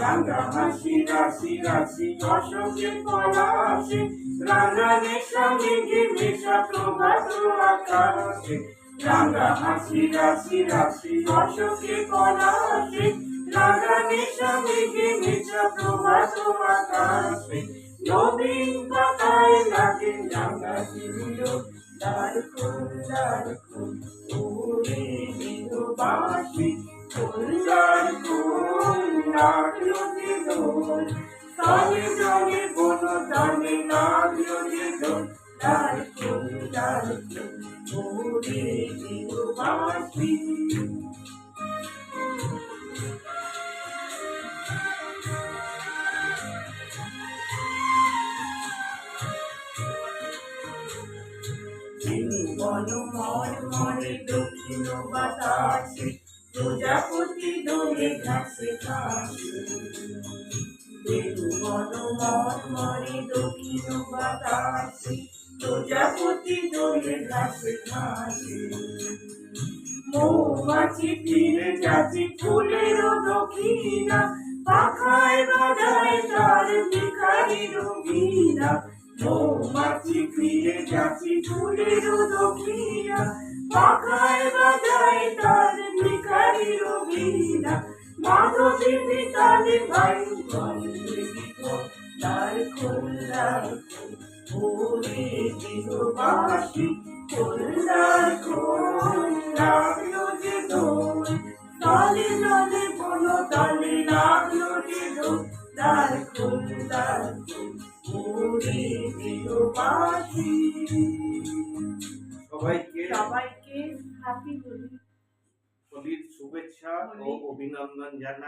রাঙা হাসি রাশি রাশি অশোকে পলাশে। রাঙা নেশা মেঘে মেশা প্রভাত আকাশে। রাঙা হাসি রাশি রাশি অশোকে পলাশে। রাঙা নেশা মেঘে মেশা প্রভাত আকাশে। নবীন পাতায় লাগে রাঙা দিল দ্বার খুল দ্বার খুল উড়ে দিল লাগল যে দোল তলে জলে বন তলে লাগল যে দোল তার ফুল তার ফুল মন মনে প্রজাপতি দোলে ঘাসে। বাতাসে। প্রজাপতি দোলে ঘাসে। মৌমাছি ফিরে যাচ্ছে ফুলের দক্ষিণা। পাখায় বাজায় তার ভিখারি রঙিনা। মৌমাছি ফিরে যাচ্ছে ফুলের দক্ষিণা। পাখায় মাধবী পিতালি ভাই তার খোলার ওরে দিল বাসি খোলার লাগল যে দোল তালে জলে বলো তালে লাগল যে দোল তার খোল তার ওরে সবাইকে সবাইকে হ্যাপি হোলি হোলির শুভেচ্ছা ও অভিনন্দন জানাই।